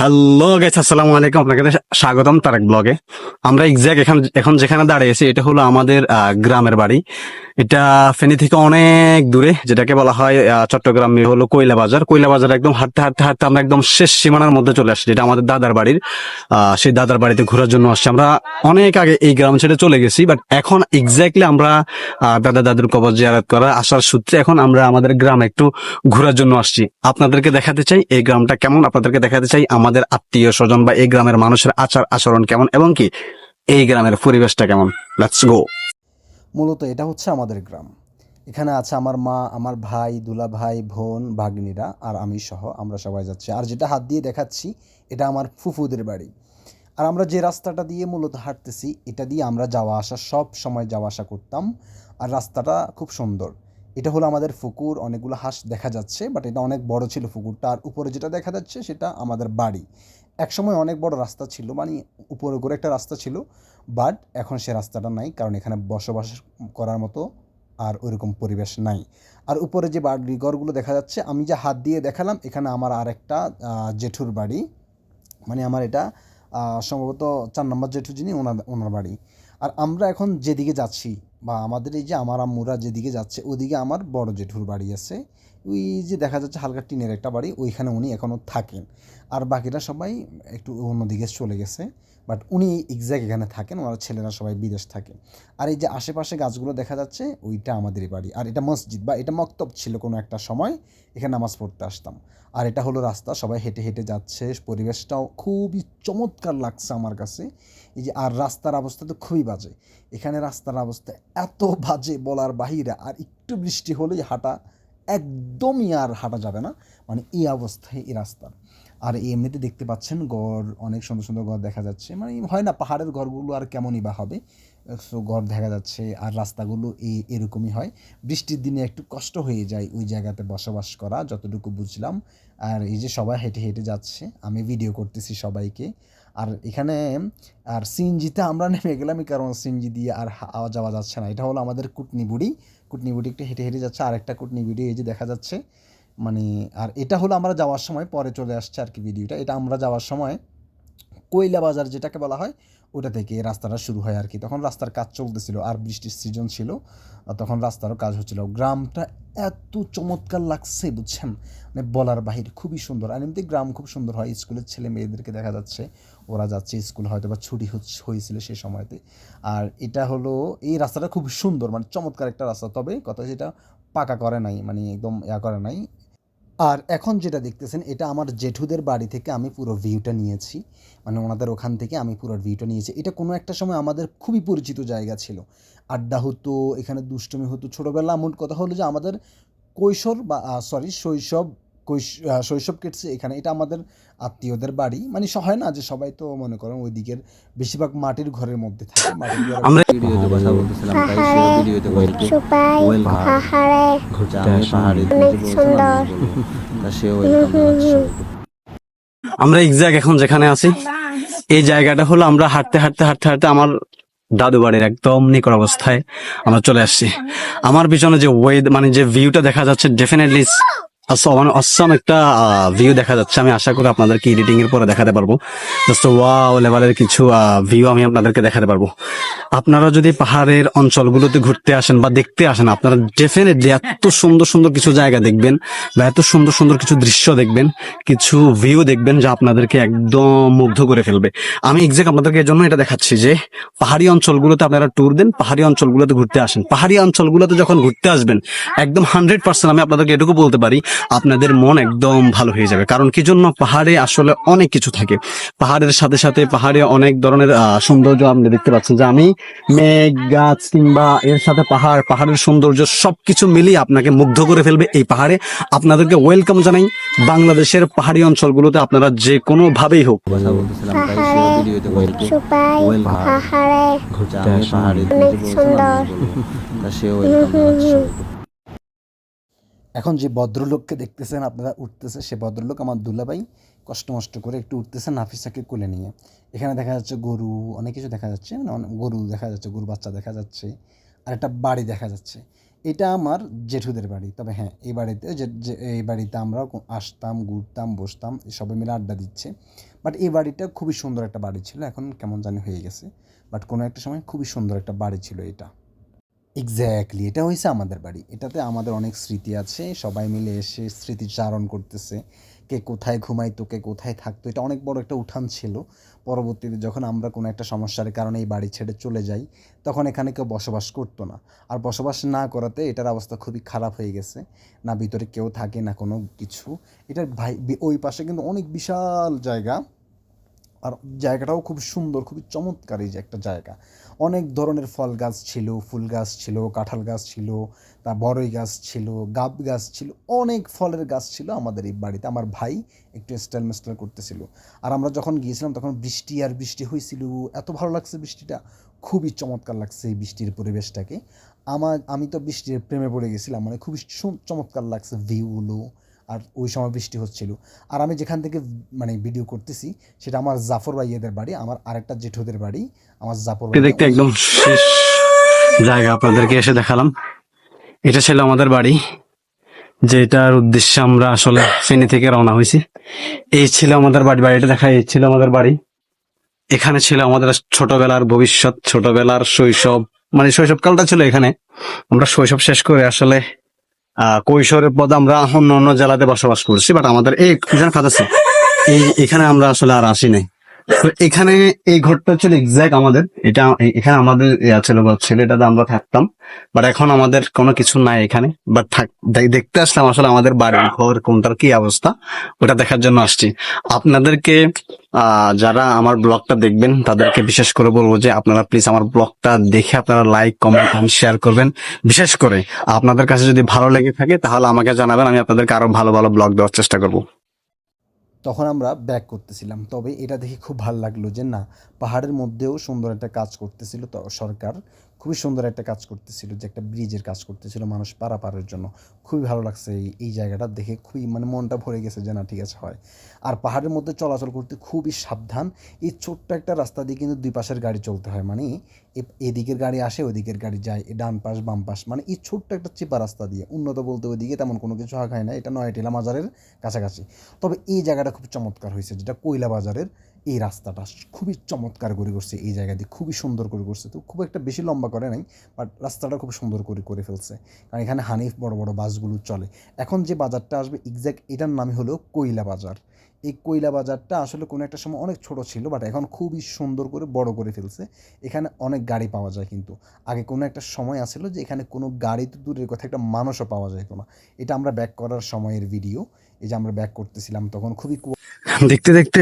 Hello guys আসসালামু আলাইকুম। আপনাকে স্বাগতম তারেক ব্লগে। আমরা এক্সাক্ট এখন এখন যেখানে দাঁড়িয়েছি এটা হলো আমাদের গ্রামের বাড়ি। এটা ফেনী থেকে অনেক দূরে, যেটাকে বলা হয় চট্টগ্রাম হলো কয়লা বাজার। কয়লা বাজার একদম হাঁটতে হাঁটতে হাঁটতে আমরা একদম শেষ সীমানার মধ্যে চলে আসছি, যেটা আমাদের দাদার বাড়ির সেই দাদার বাড়িতে ঘোরার জন্য আসছি। আমরা অনেক আগে এই গ্রাম ছেড়ে চলে গেছি বাট এখন এক্স্যাক্টলি আমরা দাদা দাদুর কবর জিয়ারত করা আসার সূত্রে এখন আমরা আমাদের গ্রাম একটু ঘোরার জন্য আসছি। আপনাদেরকে দেখাতে চাই, এই গ্রামটা কেমন? আপনাদেরকে দেখাতে চাই আমাদের আত্মীয় স্বজন বা এই গ্রামের মানুষের আচার আচরণ কেমন এবং কি? এই গ্রামের পরিবেশটা কেমন? লেটস গো মূলত এটা হচ্ছে আমাদের গ্রাম। এখানে আছে আমার মা, আমার ভাই দুলা ভাই বোন, ভাগ্নিরা আর আমি সহ আমরা সবাই যাচ্ছি। আর যেটা হাত দিয়ে দেখাচ্ছি, এটা আমার ফুফুদের বাড়ি। আর আমরা যে রাস্তাটা দিয়ে মূলত হাঁটতেছি, এটা দিয়ে আমরা যাওয়া আসা, সব সময় যাওয়া আসা করতাম। আর রাস্তাটা খুব সুন্দর। এটা হলো আমাদের পুকুর অনেকগুলো হাঁস দেখা যাচ্ছে বাট এটা অনেক বড় ছিল পুকুরটা আর উপরে যেটা দেখা যাচ্ছে সেটা আমাদের বাড়ি। একসময় অনেক বড় রাস্তা ছিল মানে উপরে করে একটা রাস্তা ছিল বাট এখন সে রাস্তাটা নাই, কারণ এখানে বসবাস করার মতো আর ওইরকম পরিবেশ নাই। আর উপরে যে বাড়ি ঘরগুলো দেখা যাচ্ছে, আমি যে হাত দিয়ে দেখালাম, এখানে আমার আর একটা জেঠুর বাড়ি। মানে আমার এটা সম্ভবত চার নম্বর জেঠু যিনি, ওনার ওনার বাড়ি। আর আমরা এখন যেদিকে যাচ্ছি বা আমাদের এই যে আমার আম্মুরা যেদিকে যাচ্ছে, ওদিকে আমার বড় জেঠুর বাড়ি আছে। ওই যে দেখা যাচ্ছে হালকা টিনের একটা বাড়ি, ওইখানে উনি এখনও থাকেন। আর বাকিরা সবাই একটু অন্যদিকে চলে গেছে। বাট উনি এক্স্যাক্ট এখানে থাকেন, ওনার ছেলেরা সবাই বিদেশ থাকে। আর এই যে আশেপাশে গাছগুলো দেখা যাচ্ছে, ওইটা আমাদেরই বাড়ি। আর এটা মসজিদ, বা এটা মক্তব ছিল কোনো একটা সময়, এখানে নামাজ পড়তে আসতাম। আর এটা হলো রাস্তা, সবাই হেঁটে হেঁটে যাচ্ছে, পরিবেশটাও খুবই চমৎকার লাগছে আমার কাছে। এই যে, আর রাস্তার অবস্থা তো খুবই বাজে। এখানে রাস্তার অবস্থা এত বাজে বলার বাহিরে, আর একটু বৃষ্টি হলেই হাঁটা একদমই আর হাঁটা যাবে না। মানে এই অবস্থায় এই রাস্তার আর এমনিতে দেখতে পাচ্ছেন গড় অনেক সুন্দর সুন্দর ঘর দেখা যাচ্ছে। মানে হয় না, পাহাড়ের ঘরগুলো আর কেমনই বা হবে। সো ঘর দেখা যাচ্ছে আর রাস্তাগুলো এই এরকমই হয়। বৃষ্টির দিনে একটু কষ্ট হয়ে যায় ওই জায়গাতে বসবাস করা, যতটুকু বুঝলাম। আর এই যে সবাই হেঁটে হেঁটে যাচ্ছে, আমি ভিডিও করতেছি সবাইকে। আর এখানে, আর সিএনজিতে আমরা নেমে গেলাম কারণ সিএনজি দিয়ে আর হাওয়া যাওয়া যাচ্ছে না। এটা হলো আমাদের কুটনি বুড়ি কুটনি বুড়ি একটু হেঁটে হেঁটে যাচ্ছে। আর একটা কুটনি বুড়ি এই যে দেখা যাচ্ছে। মানে আর এটা হলো আমরা যাওয়ার সময়, পরে চলে আসছে আর কি ভিডিওটা এটা আমরা যাওয়ার সময় কয়লা বাজার যেটাকে বলা হয়, ওটা থেকে রাস্তাটা শুরু হয় আর কি। তখন রাস্তার কাজ চলতেছিল আর বৃষ্টির সিজন ছিল তখন রাস্তারও কাজ হচ্ছিল। গ্রামটা এত চমৎকার লাগছে, বুঝছেন? মানে বলার বাহির, খুবই সুন্দর। আর এমনিতে গ্রাম খুব সুন্দর হয়, স্কুলের ছেলে মেয়েদেরকে দেখা যাচ্ছে, ওরা যাচ্ছে স্কুল, হয়তো বা ছুটি হয়েছিল সেই সময়তে। আর এটা হলো, এই রাস্তাটা খুব সুন্দর মানে চমৎকার একটা রাস্তা। তবে কথা যেটা পাকা করে নাই মানে একদম ইয়া করে নাই। আর এখন যেটা দেখতেছেন, এটা আমার জেঠুদের বাড়ি থেকে আমি পুরো ভিউটা নিয়েছি। মানে ওনাদের ওখান থেকে আমি পুরো ভিউটা নিয়েছি। এটা কোনো একটা সময় আমাদের খুবই পরিচিত জায়গা ছিল। আড্ডা হতো, এখানে দুষ্টমি হতো। ছোটোবেলা এমন কথা হলো যে আমাদের কৈশোর বা সরি শৈশব শৈশব কেটেছে এখানে। এটা আমাদের আত্মীয়দের বাড়ি। মানে হয় না যে সবাই তো মনে করেন ওই দিকের বেশিরভাগ মাটির ঘরের মধ্যে থাকে। আমরা ভিডিওতে কথা বলতেছিলাম তাই সে পাহাড়ে ভিডিওতে বলতে সবাই পাহাড়ে। ঘুরতে পাহাড়ে অনেক সুন্দর। তা সে আমরা এক্সাক্ট এখন যেখানে আছি এই জায়গাটা হলো আমরা হাঁটতে হাঁটতে হাঁটতে হাঁটতে আমার দাদু বাড়ির একদম নিকট অবস্থায় আমরা চলে আসছি। আমার পিছনে যে ওয়েদ মানে যে ভিউটা দেখা যাচ্ছে ডেফিনেটলি মানে অসম একটা ভিউ দেখা যাচ্ছে। আমি আশা করি আপনাদেরকে এডিটিং এর পরে দেখাতে পারব। জাস্ট ওয়াও লেভেলের কিছু ভিউ আমি আপনাদেরকে দেখাতে পারব। আপনারা যদি পাহাড়ের অঞ্চলগুলোতে ঘুরতে আসেন বা দেখতে আসেন, আপনারা ডেফিনেটলি এত সুন্দর সুন্দর কিছু জায়গা দেখবেন বা এত সুন্দর সুন্দর কিছু দৃশ্য দেখবেন, কিছু ভিউ দেখবেন যা আপনাদেরকে একদম মুগ্ধ করে ফেলবে। আমি এক্সাক্ট আপনাদেরকে এই জন্য এটা দেখাচ্ছি যে, পাহাড়ি অঞ্চলগুলোতে আপনারা ট্যুর দেন, পাহাড়ি অঞ্চলগুলোতে ঘুরতে আসেন। পাহাড়ি অঞ্চলগুলোতে যখন ঘুরতে আসবেন, একদম হান্ড্রেড পার্সেন্ট আমি আপনাদেরকে এটুকু বলতে পারি আপনাদের মন একদম ভালো হয়ে যাবে। কারণ কি জন্য? পাহাড়ে আসলে অনেক কিছু থাকে। পাহাড়ের সাথে সাথে পাহাড়ে অনেক ধরনের আহ, সৌন্দর্য আপনি দেখতে পাচ্ছেন যে আমি মেঘ গাছ কিংবা এর সাথে পাহাড় পাহাড়ের সৌন্দর্য সবকিছু মিলিয়ে আপনাকে মুগ্ধ করে ফেলবে এই পাহাড়ে। আপনাদেরকে ওয়েলকাম জানাই। বাংলাদেশের পাহাড়ি অঞ্চলগুলোতে আপনারা যে কোনো ভাবেই হোক। পাহাড়ে ভিডিওতে এখন যে ভদ্রলোককে দেখতেছেন, আপনারা উঠতেছে, সে ভদ্রলোক আমার দুলাভাই, কষ্ট মষ্ট করে একটু উঠতেছে, নাফিসাকে কোলে নিয়ে। এখানে দেখা যাচ্ছে গরু, অনেক কিছু দেখা যাচ্ছে মানে অনেক গরু দেখা যাচ্ছে, গরু বাচ্চা দেখা যাচ্ছে, আর একটা বাড়ি দেখা যাচ্ছে। এটা আমার জেঠুদের বাড়ি, তবে হ্যাঁ এই বাড়িতে যে এই বাড়িতে আমরা কো- আসতাম, ঘুরতাম, বসতাম, সবাই মিলে আড্ডা দিচ্ছে। বাট এই বাড়িটা খুবই সুন্দর একটা বাড়ি ছিল, এখন কেমন জানি হয়ে গেছে। বাট কোনো একটা সময় খুবই সুন্দর একটা বাড়ি ছিল এটা। এক্স্যাক্টলি এটা হয়েছে আমাদের বাড়ি। এটাতে আমাদের অনেক স্মৃতি আছে। সবাই মিলে এসে স্মৃতিচারণ করতেছে। কে কোথায় ঘুমাইতো, কে কোথায় থাকতো, এটা অনেক বড় একটা উঠান ছিল। পরবর্তীতে যখন আমরা কোনো একটা সমস্যার কারণে এই বাড়ি ছেড়ে চলে যাই, তখন এখানে কেউ বসবাস করতো না। আর বসবাস না করাতে এটার অবস্থা খুবই খারাপ হয়ে গেছে। না ভিতরে কেউ থাকে, না কোনো কিছু। এটার ভাই, ওই পাশে কিন্তু অনেক বিশাল জায়গা। আর জায়গাটাও খুব সুন্দর, খুবই চমৎকার এই যে একটা জায়গা। অনেক ধরনের ফল গাছ ছিল, ফুল গাছ ছিল, কাঁঠাল গাছ ছিল, তা বড়ই গাছ ছিল, গাব গাছ ছিল, অনেক ফলের গাছ ছিল আমাদের এই বাড়িতে। আমার ভাই একটু স্টাইল মেস্টাইল করতেছিল। আর আমরা যখন গিয়েছিলাম তখন বৃষ্টি আর বৃষ্টি হয়েছিল। এত ভালো লাগছে বৃষ্টিটা। খুবই চমৎকার লাগছে এই বৃষ্টির পরিবেশটাকে। আমার আমি তো বৃষ্টির প্রেমে পড়ে গেছিলাম। মানে খুবই চমৎকার লাগছে ভিউগুলো আর ওই সময় বৃষ্টি হচ্ছিল। আর আমি যেখান থেকে মানে ভিডিও করতেছি সেটা আমার জাফর ভাইয়েদের বাড়ি আমার আরেকটা জেঠুদের বাড়ি আমার জাফর দেখতে একদম শেষ জায়গা আপনাদেরকে এসে দেখালাম। এটা ছিল আমাদের বাড়ি যেটার উদ্দেশ্যে আমরা আসলে ফেনী থেকে রওনা হয়েছি। এই ছিল আমাদের বাড়ি বাড়িটা দেখা এই ছিল আমাদের বাড়ি। এখানে ছিল আমাদের ছোটবেলার ভবিষ্যৎ ছোটবেলার শৈশব মানে শৈশবকালটা ছিল এখানে। আমরা শৈশব শেষ করে আসলে কৈশোরের পদ আমরা অন্য অন্য জেলাতে বসবাস করছি বাট আমাদের এই এখানে এই এখানে আমরা আসলে আর আসি নাই। তো এখানে এই ঘরটা ছিল এক্সাক্ট আমাদের। এটা এখানে আমাদের ইয়া ছিল বা ছেলেটাতে আমরা থাকতাম। বাট এখন আমাদের কোনো কিছু নাই এখানে। বাট দেখতে আসলাম আসলে আমাদের বাড়ি ঘর, কোনটার কি অবস্থা, ওটা দেখার জন্য আসছি। আপনাদেরকে যারা আমার ব্লগটা দেখবেন, তাদেরকে বিশেষ করে বলব যে আপনারা প্লিজ আমার ব্লগটা দেখে আপনারা লাইক কমেন্ট শেয়ার করবেন। বিশেষ করে আপনাদের কাছে যদি ভালো লেগে থাকে, তাহলে আমাকে জানাবেন, আমি আপনাদেরকে আরও ভালো ভালো ব্লগ দেওয়ার চেষ্টা করব। তখন আমরা ব্যাক করতেছিলাম। তবে এটা দেখে খুব ভালো লাগল যে না পাহাড়ের মধ্যেও সুন্দর একটা কাজ করতেছিল তো সরকার। খুবই সুন্দর একটা কাজ করতেছিল যে একটা ব্রিজের কাজ করতেছিল মানুষ পারাপারের জন্য। খুবই ভালো লাগছে এই এই জায়গাটা দেখে। খুবই মানে মনটা ভরে গেছে যে না, ঠিক আছে, হয়। আর পাহাড়ের মধ্যে চলাচল করতে খুবই সাবধান। এই ছোট্ট একটা রাস্তা দিয়ে কিন্তু দুই পাশের গাড়ি চলতে হয়। মানে এদিকের গাড়ি আসে ওদিকের গাড়ি যায়। ডান পাশ, বাম পাশ। মানে এই ছোট্ট একটা চিপা রাস্তা দিয়ে। উন্নত বলতে ওইদিকে তেমন কোনো কিছু হাঁক হয় না এটা নয়টিলা মাজারের কাছাকাছি। তবে এই জায়গাটা খুব চমৎকার হয়েছে, যেটা কয়লা বাজারের এই রাস্তাটা। খুবই চমৎকার করে করছে এই জায়গা দিয়ে খুবই সুন্দর করে করছে তো খুব একটা বেশি লম্বা করে নাই বাট রাস্তাটা খুব সুন্দর করে করে ফেলছে। কারণ এখানে হানিফ বড় বড় বাসগুলো চলে। এখন যে বাজারটা আসবে এক্স্যাক্ট এটার নামই হলো কয়লা বাজার। এই কয়লা বাজারটা আসলে কোনো একটা সময় অনেক ছোট ছিল বাট এখন খুবই সুন্দর করে, বড় করে ফেলছে। এখানে অনেক গাড়ি পাওয়া যায় কিন্তু। আগে কোনো একটা সময় আসছিল যে এখানে কোনো গাড়ি তো দূরের কথা, একটা মানুষও পাওয়া যেত না। এটা আমরা ব্যাক করার সময়ের ভিডিও এই যে আমরা ব্যাক করতেছিলাম, তখন খুবই দেখতে দেখতে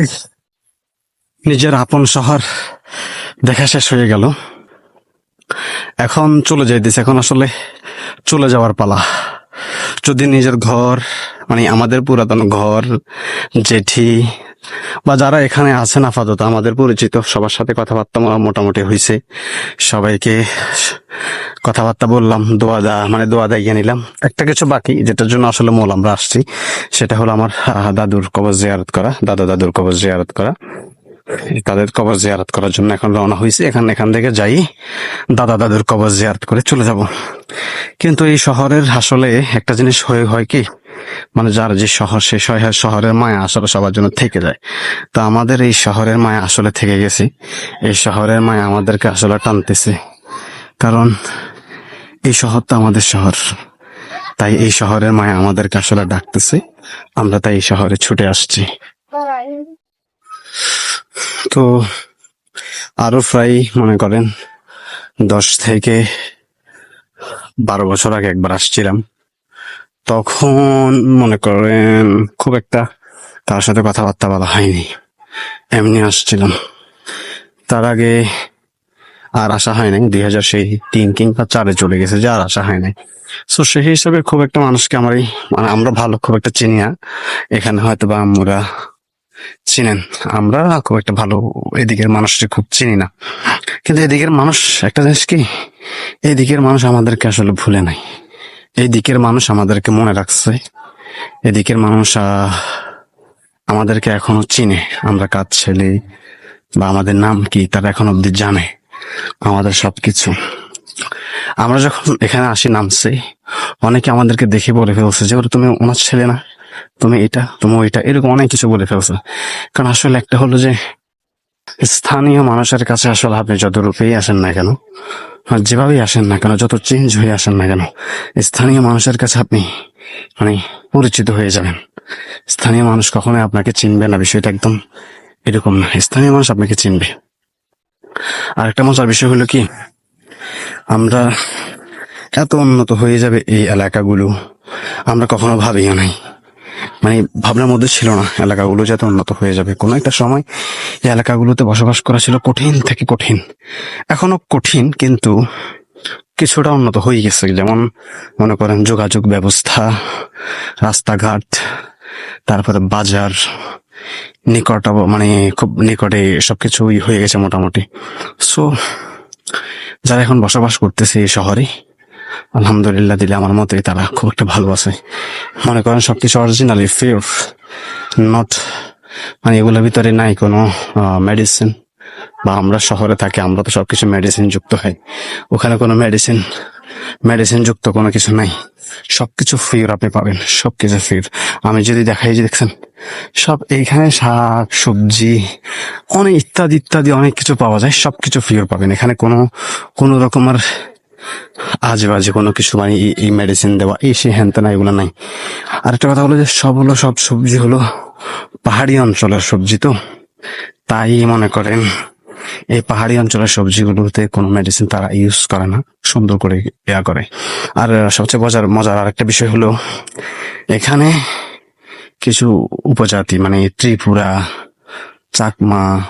নিজের আপন শহর দেখা শেষ হয়ে গেল। এখন চলে যাইতেছে, এখন আসলে চলে যাওয়ার পালা। যদি নিজের ঘর মানে আমাদের পুরাতন ঘর, জেঠি বা যারা এখানে আছেন আপাতত, আমাদের পরিচিত, সবার সাথে কথাবার্তা মোটামুটি হয়েছে সবাইকে কথাবার্তা বললাম, দোয়া দা মানে দোয়া দাইয়ে নিলাম। একটা কিছু বাকি, যেটার জন্য আসলে মূল আমরা আসছি, সেটা হলো আমার দাদুর কবর জিয়ারত করা, দাদা দাদুর কবর জিয়ারত করা। তাদের কবর জিয়ারত করার জন্য এখন রওনা হয়েছে। এখান এখান থেকে যাই, দাদা দাদুর কবর জিয়ারত করে চলে যাব। কিন্তু এই শহরের আসলে একটা জিনিস হয়ে হয় কি মানে যার যে শহর, সে শহর- শহরের মায়া আসলে সবার জন্য থেকে যায়। তো আমাদের এই শহরের মায়া আসলে থেকে গেছে। এই শহরের মায়া আমাদেরকে আসলে টানতেছে। কারণ এই শহর তো আমাদের শহর। তাই এই শহরের মায়া আমাদেরকে আসলে ডাকতেছে। আমরা তাই এই শহরে ছুটে আসছি। তো আরও প্রায়, মনে করেন, দশ থেকে বারো বছর আগে একবার আসছিলাম। তখন, মনে করেন, খুব একটা তার সাথে কথাবার্তা বলা হয়নি। এমনি আসছিলাম। তার আগে আর আসা হয় নাই। দুই হাজার সেই তিন কিংবা চারে চলে গেছে, যে আর আসা হয় নাই। তো সেই হিসাবে খুব একটা মানুষকে আমার মানে আমরা ভালো খুব একটা চিনি না। এখানে হয়তো বা আমরা চিনেন। আমরা খুব একটা ভালো এদিকের মানুষকে খুব চিনি না। কিন্তু এদিকের মানুষ, একটা জিনিস কি? এদিকের মানুষ আমাদেরকে আসলে ভুলে নাই। এই দিকের মানুষ আমাদেরকে মনে রাখছে। এদিকের মানুষ আমাদেরকে এখনও চিনে। আমরা কাজ ছেলে বা আমাদের নাম কি তারা এখন অব্দি জানে। আমাদের সবকিছু। আমরা যখন এখানে আসি, নামছি, অনেকে আমাদেরকে দেখে বলে ফেলছে যে, ওরা, তুমি ওনার ছেলে না? তুমি এটা তুমি ওইটা এরকম অনেক কিছু বলে ফেলছে। কারণ আসলে একটা হলো যে, স্থানীয় মানুষের কাছে আসলে আপনি যত রূপেই আসেন না কেন যেভাবেই আসেন না কেন, যত চেঞ্জ হয়ে আসেন না কেন, স্থানীয় মানুষের কাছে আপনি মানে পরিচিত হয়ে যাবেন। স্থানীয় মানুষ কখনোই আপনাকে চিনবে না, বিষয়টা একদম এরকম না। স্থানীয় মানুষ আপনাকে চিনবে। আর একটা মজার বিষয় হলো কি, আমরা এত উন্নত হয়ে যাবে এই এলাকাগুলো, আমরা কখনো ভাবিও নাই। মানে ভাবনার মধ্যে ছিল না, এলাকাগুলো যাতে উন্নত হয়ে যাবে। কোনো একটা সময় এই এলাকাগুলোতে বসবাস করা ছিল কঠিন থেকে কঠিন। এখনও কঠিন, কিন্তু কিছুটা উন্নত হয়ে গেছে। যেমন মনে করেন যোগাযোগ ব্যবস্থা, রাস্তাঘাট, তারপরে বাজার, নিকট মানে খুব নিকটে সবকিছুই হয়ে গেছে মোটামুটি। সো যারা এখন বসবাস করতেছে এই শহরে আলহামদুলিল্লাহ দিলে আমার মতে তারা খুব একটা ভালো আছে। মনে করেন সবকিছু অরিজিনালি ফিওর নট মানে এগুলোর ভিতরে নাই কোনো মেডিসিন বা আমরা শহরে থাকি, আমরা তো সবকিছু মেডিসিন যুক্ত হয় ওখানে কোনো মেডিসিন মেডিসিন যুক্ত কোনো কিছু নাই। সবকিছু ফির আপনি পাবেন, সবকিছু ফির আমি যদি দেখাই যে দেখছেন, সব এইখানে শাক, সবজি, অনেক ইত্যাদি ইত্যাদি অনেক কিছু পাওয়া যায়, সবকিছু ফির পাবেন। এখানে কোনো কোনো রকমের আজে বাজে কোনো কিছু মানে এই- মেডিসিন দেওয়া, এই সে হ্যান তেন এগুলো নাই। আরেকটা কথা হলো যে সব হলো সব সবজি হলো পাহাড়ি অঞ্চলের সবজি তো। তাই মনে করেন, এই পাহাড়ি অঞ্চলের সবজিগুলোতে কোনো মেডিসিন তারা ইউজ করে না, সুন্দর করে ইয়া করে। আর সবচেয়ে মজার মজার আরেকটা বিষয় হলো, এখানে কিছু উপজাতি মানে ত্রিপুরা, চাকমা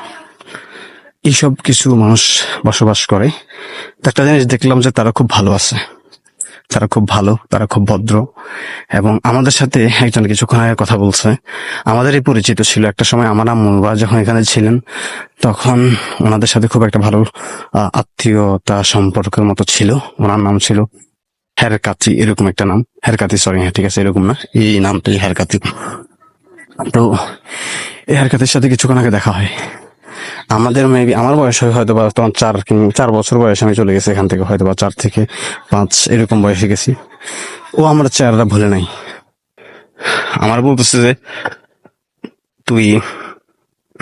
এইসব কিছু মানুষ বসবাস করে। একটা জিনিস দেখলাম যে তারা খুব ভালো আছে। তারা খুব ভালো, তারা খুব ভদ্র। এবং আমাদের সাথে একজন কিছুক্ষণ আগে কথা বলছে। আমাদেরই পরিচিত ছিল। একটা সময় আমার আম্মুবা যখন এখানে ছিলেন, তখন ওনাদের সাথে খুব একটা ভালো আত্মীয়তা সম্পর্কের মতো ছিল। ওনার নাম ছিল হেরকাতি এরকম একটা নাম। হেরকাতি সরি হ্যাঁ ঠিক আছে, এরকম না। এই নামটাই হেরকাতি তো এই হেরকাতির সাথে কিছুক্ষণ আগে দেখা হয়। আমাদের মেবি আমার বয়স হয় হয়তো বা তখন চার চার বছর বয়সে আমি চলে গেছি এখান থেকে হয়তো বা চার থেকে পাঁচ এরকম বয়সে গেছি। ও আমার চেহারাটা ভুলে নাই। আমার বলতেছে যে, তুই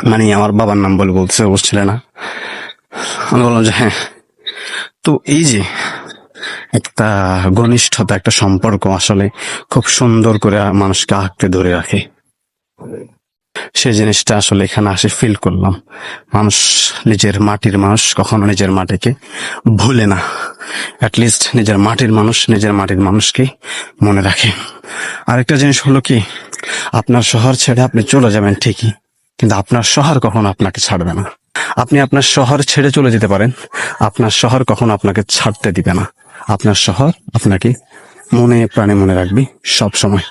মানে আমার বাবার নাম বলে বলতেছে বুঝছিল না। আমি বললাম যে হ্যাঁ। তো এই যে একটা ঘনিষ্ঠতা, একটা সম্পর্ক আসলে খুব সুন্দর করে মানুষকে আঁকতে ধরে রাখে। সেই জিনিসটা আসলে এখানে আসে ফিল করলাম। মানুষ নিজের মাটির মানুষ কখনো নিজের মাটিকে ভুলে না। লিস্ট নিজের মাটির মানুষ নিজের মাটির মানুষকে মনে রাখে। আরেকটা জিনিস হলো কি, আপনার শহর ছেড়ে আপনি চলে যাবেন ঠিকই, কিন্তু আপনার শহর কখনো আপনাকে ছাড়বে না। আপনি আপনার শহর ছেড়ে চলে যেতে পারেন, আপনার শহর কখনো আপনাকে ছাড়তে দিবে না। আপনার শহর আপনাকে মনে প্রাণে মনে রাখবে সব সময়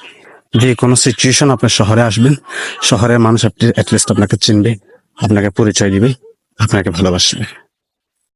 যে কোনো সিচুয়েশন আপনার শহরে আসবেন, শহরের মানুষ আপনি অ্যাটলিস্ট আপনাকে চিনবে, আপনাকে পরিচয় দিবে, আপনাকে ভালোবাসবে।